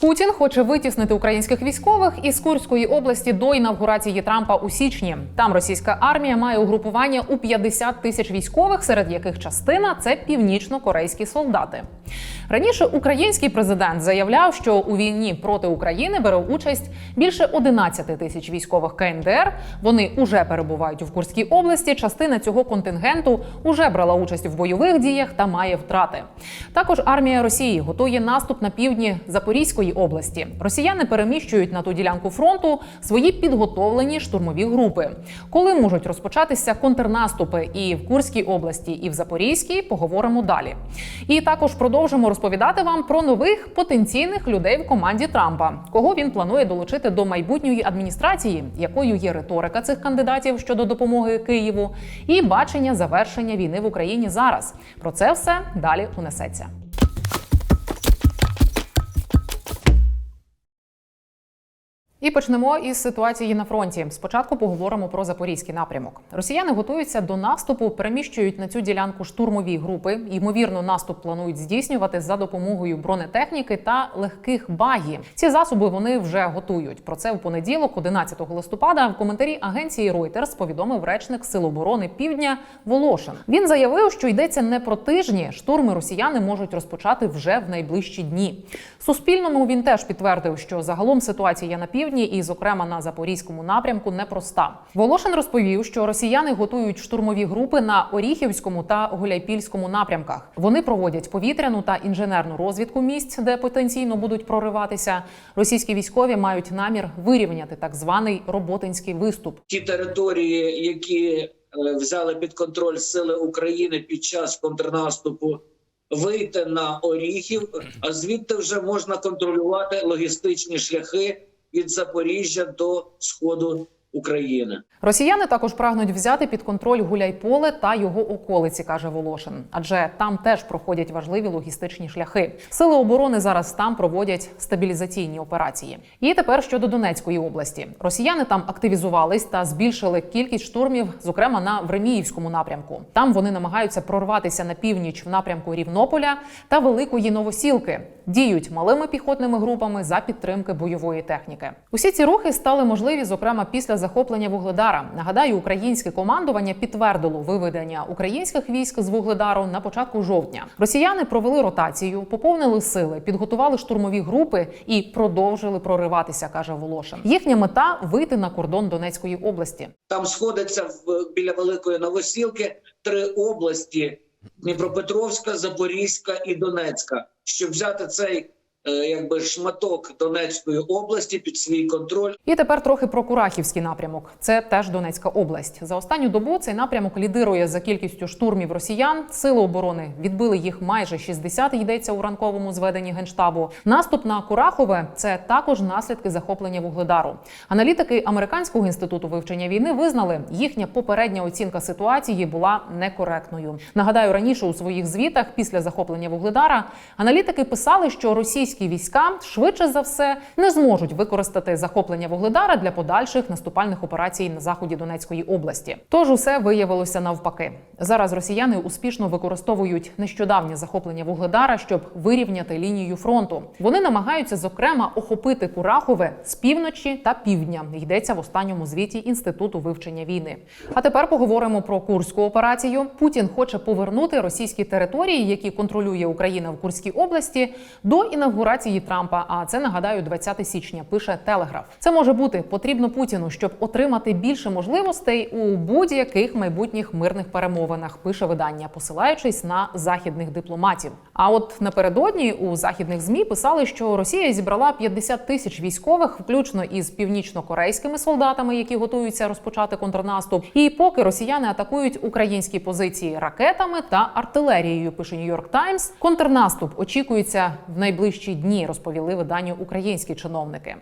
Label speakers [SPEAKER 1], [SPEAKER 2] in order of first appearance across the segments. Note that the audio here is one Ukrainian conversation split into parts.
[SPEAKER 1] Путін хоче витіснити українських військових із Курської області до інавгурації Трампа у січні. Там російська армія має угрупування у 50 тисяч військових, серед яких частина це північно-корейські солдати. Раніше український президент заявляв, що у війні проти України бере участь більше 11 тисяч військових КНДР. Вони уже перебувають в Курській області. Частина цього контингенту уже брала участь в бойових діях та має втрати. Також армія Росії готує наступ на півдні Запорізької області. Росіяни переміщують на ту ділянку фронту свої підготовлені штурмові групи. Коли можуть розпочатися контрнаступи і в Курській області, і в Запорізькій, поговоримо далі. І також продовжимо розповідати вам про нових потенційних людей в команді Трампа, кого він планує долучити до майбутньої адміністрації, якою є риторика цих кандидатів щодо допомоги Києву, і бачення завершення війни в Україні зараз. Про це все далі унесеться. І почнемо із ситуації на фронті. Спочатку поговоримо про запорізький напрямок. Росіяни готуються до наступу, переміщують на цю ділянку штурмові групи. Ймовірно, наступ планують здійснювати за допомогою бронетехніки та легких багів. Ці засоби вони вже готують. Про це в понеділок, 11 листопада, в коментарі агенції Reuters повідомив речник Сил оборони Півдня Волошин. Він заявив, що йдеться не про тижні. Штурми росіяни можуть розпочати вже в найближчі дні. Суспільному він теж підтвердив, що загалом ситуація на півдні і, зокрема, на запорізькому напрямку непроста. Волошин розповів, що росіяни готують штурмові групи на Оріхівському та Гуляйпільському напрямках. Вони проводять повітряну та інженерну розвідку місць, де потенційно будуть прориватися. Російські військові мають намір вирівняти так званий роботинський виступ.
[SPEAKER 2] ті території, які е, взяли під контроль сили України під час контрнаступу, вийти на Оріхів, а звідти вже можна контролювати логістичні шляхи від Запоріжжя до сходу України.
[SPEAKER 1] Росіяни також прагнуть взяти під контроль Гуляйполе та його околиці, каже Волошин. Адже там теж проходять важливі логістичні шляхи. Сили оборони зараз там проводять стабілізаційні операції. І тепер щодо Донецької області, росіяни там активізувались та збільшили кількість штурмів, зокрема на Времіївському напрямку. Там вони намагаються прорватися на північ в напрямку Рівнополя та Великої Новосілки. Діють малими піхотними групами за підтримки бойової техніки. Усі ці рухи стали можливі, зокрема після захоплення Вугледара. Нагадаю, українське командування підтвердило виведення українських військ з Вугледару на початку жовтня. Росіяни провели ротацію, поповнили сили, підготували штурмові групи і продовжили прориватися, каже Волошин. Їхня мета вийти на кордон Донецької області.
[SPEAKER 2] Там сходяться в біля Великої Новосілки три області: Дніпропетровська, Запорізька і Донецька, щоб взяти цей якби шматок Донецької області під свій контроль.
[SPEAKER 1] І тепер трохи про Курахівський напрямок. Це теж Донецька область. За останню добу цей напрямок лідирує за кількістю штурмів росіян. Сили оборони відбили їх майже 60, Йдеться у ранковому зведенні генштабу. Наступ на Курахове це також наслідки захоплення вугледару. Аналітики американського інституту вивчення війни визнали, їхня попередня оцінка ситуації була некоректною. Нагадаю, раніше у своїх звітах після захоплення вугледара аналітики писали, що російські війська швидше за все не зможуть використати захоплення вугледара для подальших наступальних операцій на заході Донецької області. Тож усе виявилося навпаки. Зараз росіяни успішно використовують нещодавнє захоплення вугледара, щоб вирівняти лінію фронту. Вони намагаються зокрема охопити Курахове з півночі та півдня. Йдеться в останньому звіті інституту вивчення війни. А тепер поговоримо про курську операцію. Путін хоче повернути російські території, які контролює Україна в Курській області, до інавгурації Трампа. А це нагадаю 20 січня. Пише Телеграф. Це може бути потрібно Путіну, щоб отримати більше можливостей у будь-яких майбутніх мирних перемовинах. Пише видання, посилаючись на західних дипломатів. А от напередодні у західних змі писали, що Росія зібрала 50 тисяч військових, включно із північно-корейськими солдатами, які готуються розпочати контрнаступ. І поки росіяни атакують українські позиції ракетами та артилерією, пише Нью-Йорк Таймс. Контрнаступ очікується в найближчі дні, розповіли виданню українські чиновники.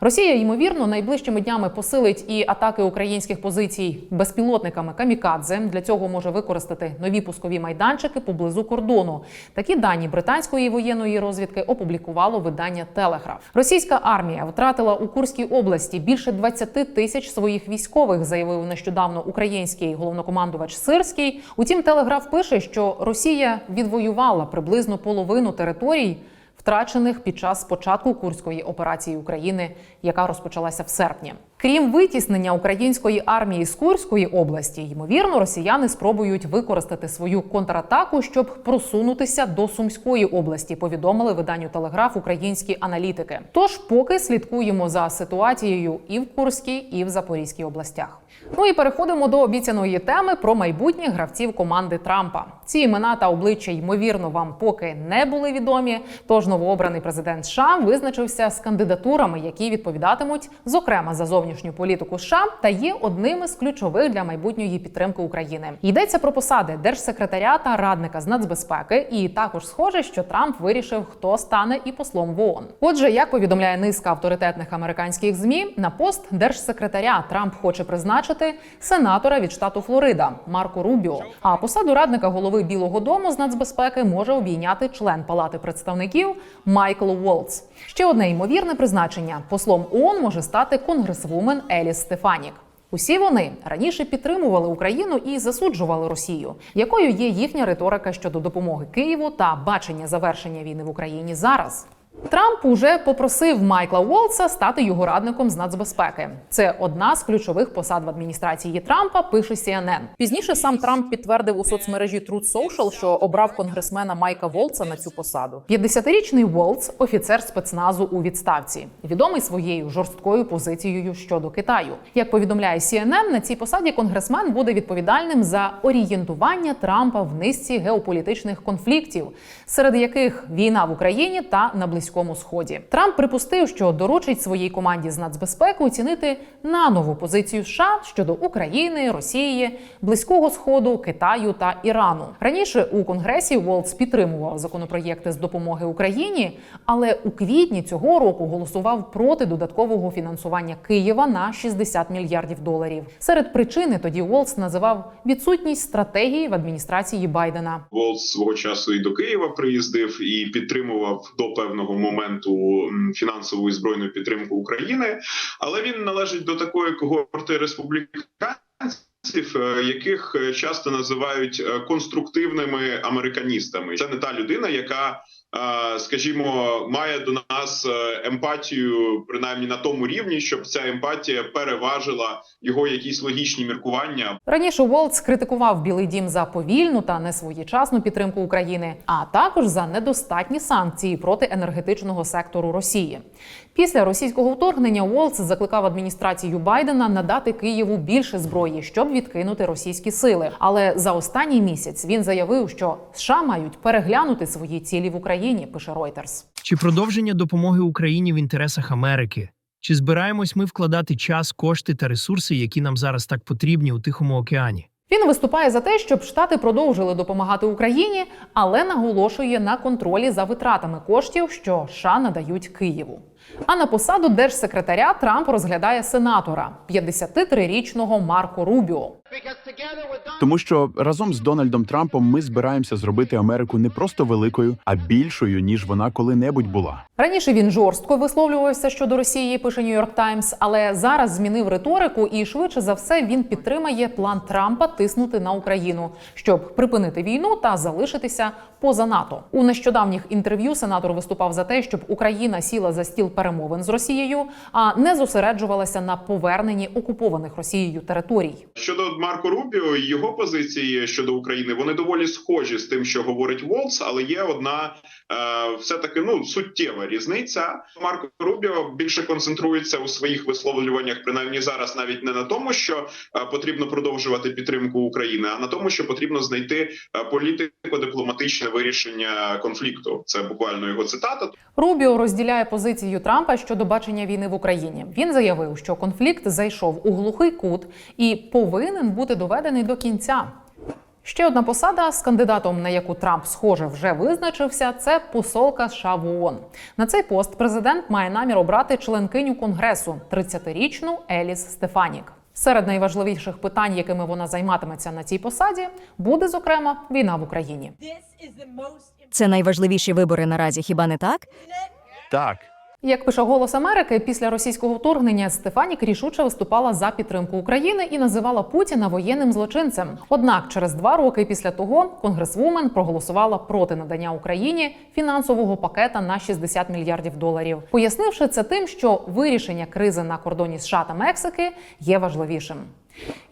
[SPEAKER 1] Росія ймовірно найближчими днями посилить і атаки українських позицій безпілотниками камікадзе. Для цього може використати нові пускові майданчики поблизу кордону. Такі дані британської воєнної розвідки опублікувало видання Телеграф. Російська армія втратила у Курській області більше 20 тисяч своїх військових, заявив нещодавно український головнокомандувач Сирський. Утім, Телеграф пише, що Росія відвоювала приблизно половину територій втрачених під час початку курської операції України, яка розпочалася в серпні. Крім витіснення української армії з Курської області, ймовірно, росіяни спробують використати свою контратаку, щоб просунутися до Сумської області. Повідомили виданню Телеграф українські аналітики. Тож, поки слідкуємо за ситуацією і в Курській, і в Запорізькій областях. Ну і переходимо до обіцяної теми про майбутніх гравців команди Трампа. Ці імена та обличчя ймовірно вам поки не були відомі. Тож новообраний президент США визначився з кандидатурами, які відповідатимуть зокрема за зовнішню політику США та є одним із ключових для майбутньої підтримки України. Йдеться про посади держсекретаря та радника з нацбезпеки, і також схоже, що Трамп вирішив, хто стане і послом в ООН. Отже, як повідомляє низка авторитетних американських змі, на пост держсекретаря Трамп хоче призначити сенатора від штату Флорида Марко Рубіо. А посаду радника голови Білого Дому з нацбезпеки може обійняти член Палати представників Майкл Уолтс. Ще одне ймовірне призначення: послом ООН може стати конгресвумен Еліс Стефанік. Усі вони раніше підтримували Україну і засуджували Росію, якою є їхня риторика щодо допомоги Києву та бачення завершення війни в Україні зараз. Трамп уже попросив Майкла Уолтса стати його радником з нацбезпеки. Це одна з ключових посад в адміністрації Трампа. Пише CNN. Пізніше сам Трамп підтвердив у соцмережі Truth Social, що обрав конгресмена Майка Волтса на цю посаду. 50-річний Волтс – офіцер спецназу у відставці, відомий своєю жорсткою позицією щодо Китаю. Як повідомляє CNN, на цій посаді конгресмен буде відповідальним за орієнтування Трампа в низці геополітичних конфліктів, серед яких війна в Україні та на Близькому Сході. Трамп припустив, що доручить своїй команді з нацбезпеки оцінити наново позицію США щодо України, Росії, Близького Сходу, Китаю та Ірану. Раніше у Конгресі Волтс підтримував законопроєкти з допомоги Україні, але у квітні цього року голосував проти додаткового фінансування Києва на 60 мільярдів доларів. Серед причини тоді Волтс називав відсутність стратегії в адміністрації Байдена.
[SPEAKER 3] Волц свого часу і до Києва приїздив і підтримував до певного моменту м, фінансову і збройну підтримку України, але він належить до такої когорти республіканців, е, яких е, часто називають е, конструктивними американістами. Це не та людина, яка. Скажімо, має до нас е, емпатію, принаймні на тому рівні, щоб ця емпатія переважила його якісь логічні міркування
[SPEAKER 1] Раніше Волтс критикував Білий Дім за повільну та несвоєчасну підтримку України, а також за недостатні санкції проти енергетичного сектору Росії. Після російського вторгнення Волтс закликав адміністрацію Байдена надати Києву більше зброї, щоб відкинути російські сили. Але за останній місяць він заявив, що США мають переглянути свої цілі в Україні. Пише Reuters.
[SPEAKER 4] Чи продовження допомоги Україні в інтересах Америки? Чи збираємось ми вкладати час, кошти та ресурси, які нам зараз так потрібні у Тихому океані?
[SPEAKER 1] Він виступає за те, щоб штати продовжили допомагати Україні, але наголошує на контролі за витратами коштів, що США надають Києву. А на посаду держсекретаря Трамп розглядає сенатора 53-річного Марко Рубіо.
[SPEAKER 5] Тому що разом з Дональдом Трампом ми збираємося зробити Америку не просто великою, а більшою ніж вона коли-небудь була.
[SPEAKER 1] Раніше він жорстко висловлювався щодо Росії, пише Нью-Йорк Таймс, але зараз змінив риторику і швидше за все він підтримає план Трампа тиснути на Україну, щоб припинити війну та залишитися поза НАТО. У нещодавніх інтерв'ю сенатор виступав за те, щоб Україна сіла за стіл перемовин з Росією, а не зосереджувалася на поверненні окупованих Росією територій.
[SPEAKER 3] Щодо Марко Рубіо його позиції щодо України, вони доволі схожі з тим, що говорить Волц, але є одна е, все таки ну суттєва різниця. Марко Рубіо більше концентрується у своїх висловлюваннях, принаймні зараз, навіть не на тому, що е, потрібно продовжувати підтримку України, а на тому, що потрібно знайти е, політико-дипломатичне вирішення конфлікту. Це буквально його цитата.
[SPEAKER 1] Рубіо розділяє позицію Трампа щодо бачення війни в Україні. Він заявив, що конфлікт зайшов у глухий кут і повинен бути доведений до кінця. Ще одна посада з кандидатом, на яку Трамп, схоже, вже визначився, це посолка США в ООН. На цей пост президент має намір обрати членкиню конгресу 30-річну Еліс Стефанік. Серед найважливіших питань, якими вона займатиметься на цій посаді, буде зокрема війна в Україні.
[SPEAKER 6] Це найважливіші вибори наразі, хіба не так?
[SPEAKER 5] Так,
[SPEAKER 1] Як пише Голос Америки, після російського вторгнення Стефанік рішуче виступала за підтримку України і називала Путіна воєнним злочинцем. Однак, через два роки після того конгресвумен проголосувала проти надання Україні фінансового пакета на 60 мільярдів доларів, пояснивши це тим, що вирішення кризи на кордоні США та Мексики є важливішим.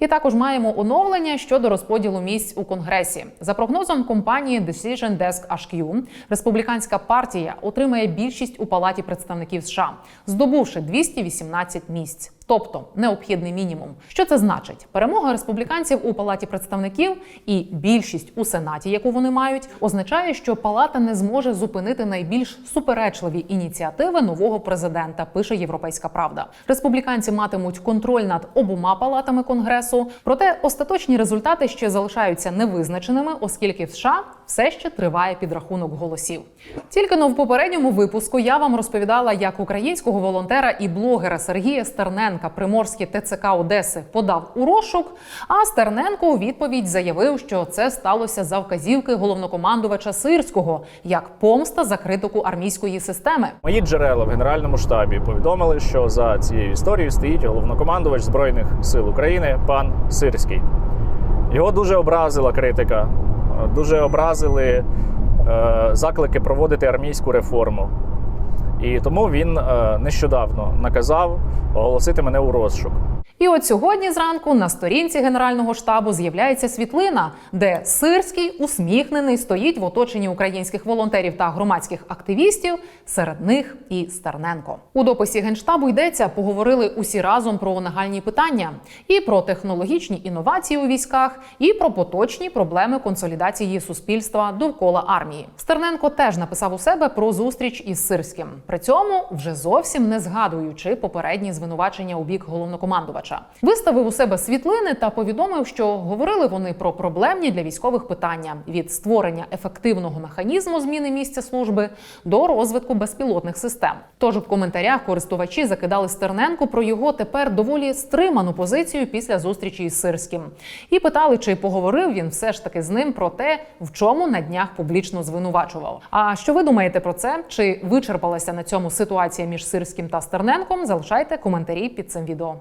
[SPEAKER 1] І також маємо оновлення щодо розподілу місць у конгресі. За прогнозом компанії Decision Desk HQ, республіканська партія отримає більшість у палаті представників США, здобувши 218 місць. Тобто необхідний мінімум. Що це значить? Перемога республіканців у палаті представників і більшість у сенаті, яку вони мають, означає, що палата не зможе зупинити найбільш суперечливі ініціативи нового президента. Пише Європейська Правда. Республіканці матимуть контроль над обома палатами конгресу. Проте остаточні результати ще залишаються невизначеними, оскільки в США все ще триває підрахунок голосів. Тільки но в попередньому випуску я вам розповідала, як українського волонтера і блогера Сергія Стерненка Приморський ТЦК Одеси подав у розшук. А Стерненко у відповідь заявив, що це сталося за вказівки головнокомандувача Сирського як помста за критику армійської системи.
[SPEAKER 6] Мої джерела в генеральному штабі повідомили, що за цією історією стоїть головнокомандувач збройних сил України пан Сирський. Його дуже образила критика, дуже образили е, заклики проводити армійську реформу. І тому він е, нещодавно наказав оголосити мене у розшук.
[SPEAKER 1] І от сьогодні зранку на сторінці генерального штабу з'являється світлина, де Сирський усміхнений стоїть в оточенні українських волонтерів та громадських активістів, серед них і Стерненко. У дописі генштабу йдеться, поговорили усі разом про нагальні питання і про технологічні інновації у військах, і про поточні проблеми консолідації суспільства довкола армії. Стерненко теж написав у себе про зустріч із Сирським. При цьому вже зовсім не згадуючи попередні звинувачення у бік головнокомандувача. Виставив у себе світлини та повідомив, що говорили вони про проблемні для військових питання від створення ефективного механізму зміни місця служби до розвитку безпілотних систем. Тож в коментарях користувачі закидали Стерненку про його тепер доволі стриману позицію після зустрічі із Сирським і питали, чи поговорив він все ж таки з ним про те, в чому на днях публічно звинувачував. А що ви думаєте про це? Чи вичерпалася на цьому ситуація між Сирським та Стерненком? Залишайте коментарі під цим відео.